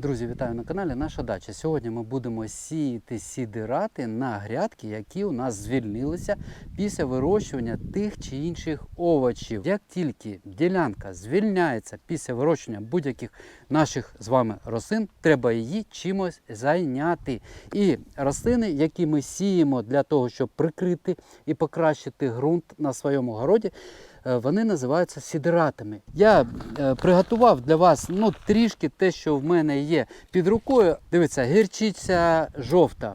Друзі, вітаю на каналі Наша дача. Сьогодні ми будемо сіяти сідирати на грядки, які у нас звільнилися після вирощування тих чи інших овочів. Як тільки ділянка звільняється після вирощування будь-яких наших з вами рослин, треба її чимось зайняти. І рослини, які ми сіємо для того, щоб прикрити і покращити ґрунт на своєму городі, вони називаються сідиратами. Я е, приготував для вас ну, трішки те, що в мене є під рукою. Дивіться, гірчиця жовта.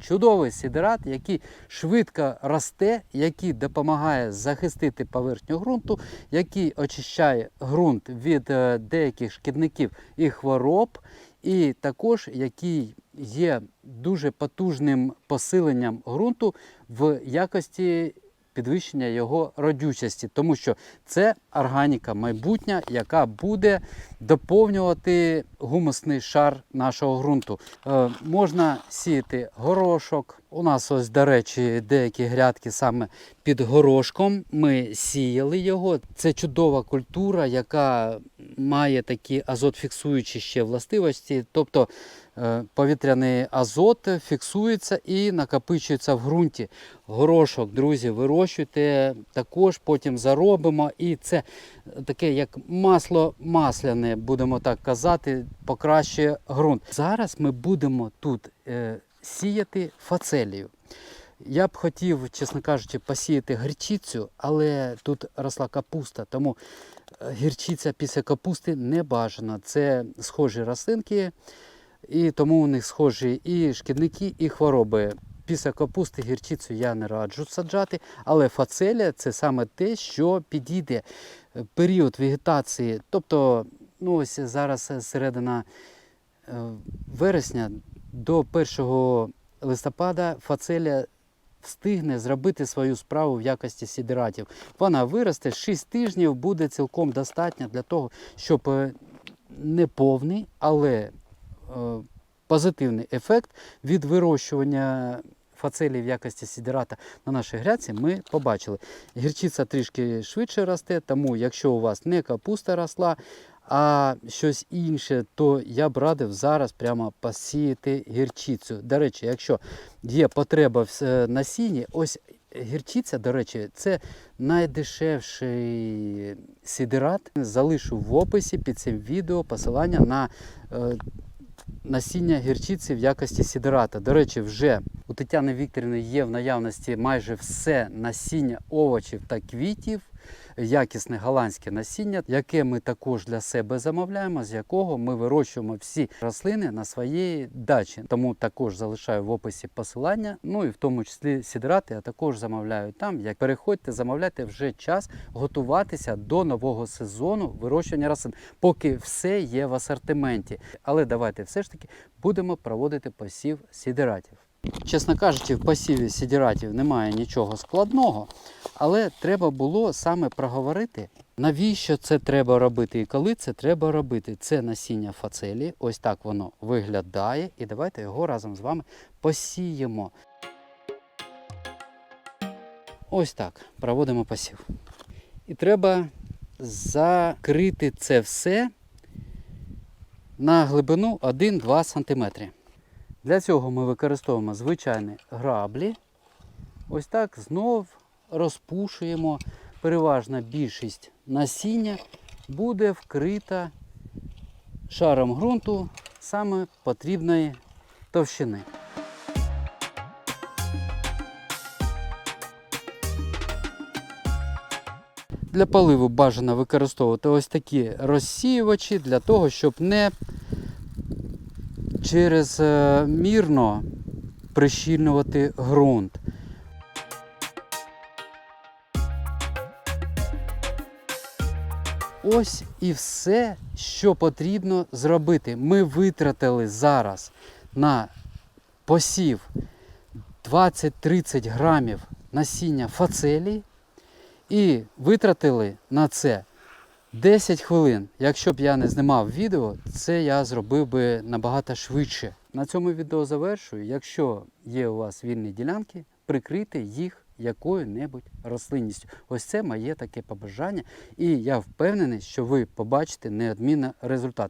Чудовий сідерат, який швидко росте, який допомагає захистити поверхню ґрунту, який очищає ґрунт від е, деяких шкідників і хвороб, і також який є дуже потужним посиленням ґрунту в якості підвищення його родючості, тому що це органіка майбутня, яка буде доповнювати гумусний шар нашого ґрунту. Е, можна сіяти горошок. У нас ось, до речі, деякі грядки саме під горошком. Ми сіяли його. Це чудова культура, яка має такі азотфіксуючі ще властивості. Тобто е, повітряний азот фіксується і накопичується в ґрунті. Горошок, друзі, вирощуйте, також потім заробимо. І це таке як масло масляне, будемо так казати, покращує ґрунт. Зараз ми будемо тут е, сіяти фацелію. Я б хотів, чесно кажучи, посіяти гірчицю, але тут росла капуста, тому гірчиця після капусти не бажана. Це схожі рослинки, і тому у них схожі і шкідники, і хвороби. Після капусти гірчицю я не раджу саджати, але фацелія це саме те, що підійде період вегетації. Тобто, ну ось зараз середина е, вересня до 1 листопада фацелія встигне зробити свою справу в якості сідератів. Вона виросте 6 тижнів, буде цілком достатньо для того, щоб е, не повний, але е, позитивний ефект від вирощування фацелії в якості сідерата на нашій грядці ми побачили. Гірчиця трішки швидше росте, тому якщо у вас не капуста росла, а щось інше, то я б радив зараз прямо посіяти гірчицю. До речі, якщо є потреба в е, насінні, ось гірчиця, до речі, це найдешевший сідерат. Залишу в описі під цим відео посилання на е, насіння гірчиці в якості сідерата. До речі, вже у Тетяни Вікторівни є в наявності майже все насіння овочів та квітів, якісне голландське насіння, яке ми також для себе замовляємо, з якого ми вирощуємо всі рослини на своїй дачі. Тому також залишаю в описі посилання. Ну і в тому числі сідрати я також замовляю там. Як переходьте, замовляйте вже час готуватися до нового сезону вирощування рослин, поки все є в асортименті. Але давайте все ж таки будемо проводити посів сідератів. Чесно кажучи, в посіві сідіратів немає нічого складного, але треба було саме проговорити, навіщо це треба робити і коли це треба робити. Це насіння фацелії, ось так воно виглядає. І давайте його разом з вами посіємо. Ось так проводимо посів. І треба закрити це все на глибину 1-2 см. Для цього ми використовуємо звичайні граблі. Ось так знов розпушуємо. Переважна більшість насіння буде вкрита шаром ґрунту саме потрібної товщини. Для поливу бажано використовувати ось такі розсіювачі для того, щоб не через е, мірно прищільнувати ґрунт. Ось і все, що потрібно зробити. Ми витратили зараз на посів 20-30 грамів насіння фацелії і витратили на це 10 хвилин. Якщо б я не знімав відео, це я зробив би набагато швидше. На цьому відео завершую. Якщо є у вас вільні ділянки, прикрийте їх якою-небудь рослинністю. Ось це моє таке побажання. І я впевнений, що ви побачите неодмінно результат.